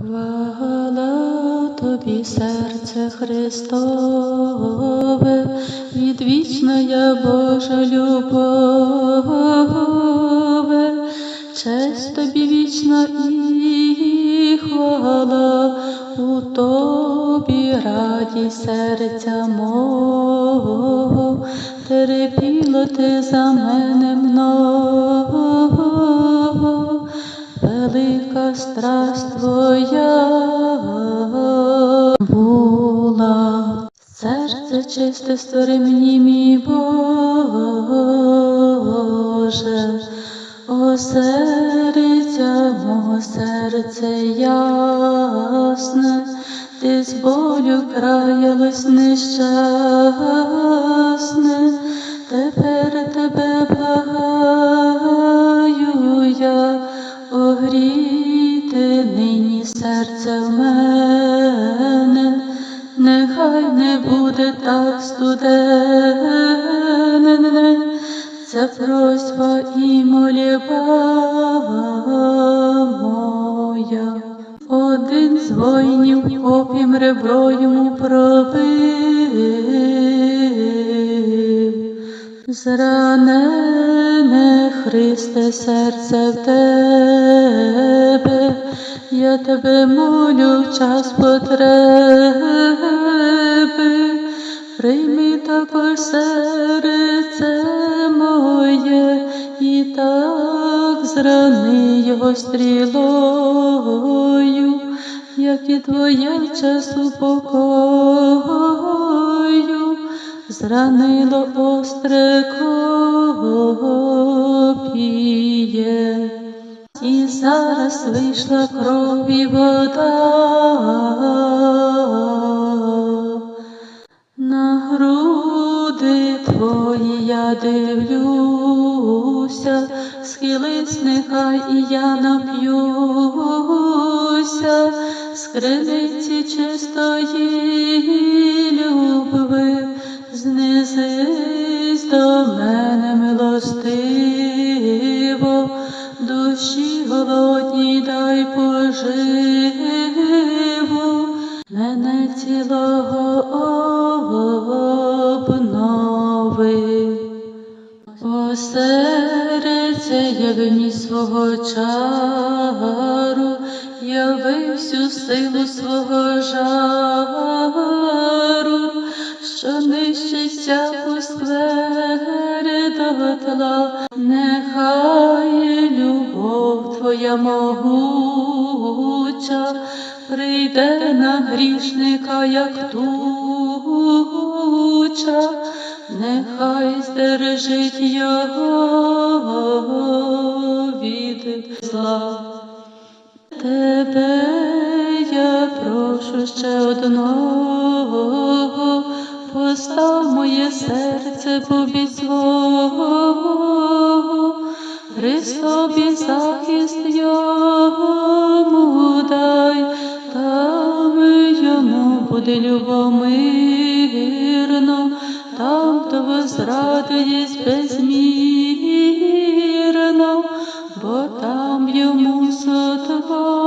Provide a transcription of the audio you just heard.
Хвала тобі, серце Христове, відвічна Божа любове, честь тобі вічна і хвала, у тобі радість серця мого, терпіло ти за мене много, велика страсть твоя була. Серце чисте створи мені, мій Боже, о серця мого серце ясне, ти з болю краялось нещасне, тепер серце в мене, нехай не буде так студене, це просьба і моліба моя. Один з воїнів опім ребро йому пробив. Зранене Христе серце в тебе, я тебе молю в час потреби, прийми також серце моє, і так зрани його стрілою, як і твоє часу покою, зранило остре копіє. Зараз вийшла кров і вода. На груди твої я дивлюся, схились нехай і я нап'юся, з криниці чистої любви, знизись до мене милостиво, поживу, мене цілого обнови. О серце, яви свого чару, яви всю силу свого жару, що нищить всяку нехай любов твоя могуча, прийде на грішника, як туча, нехай здержить його від зла. Тебе я прошу ще одного, постав моє серце побіг свого, Христові захист йому дай, там йому буде любомирно, там того зрадуєсть безмірно, бо там йому сотвориш.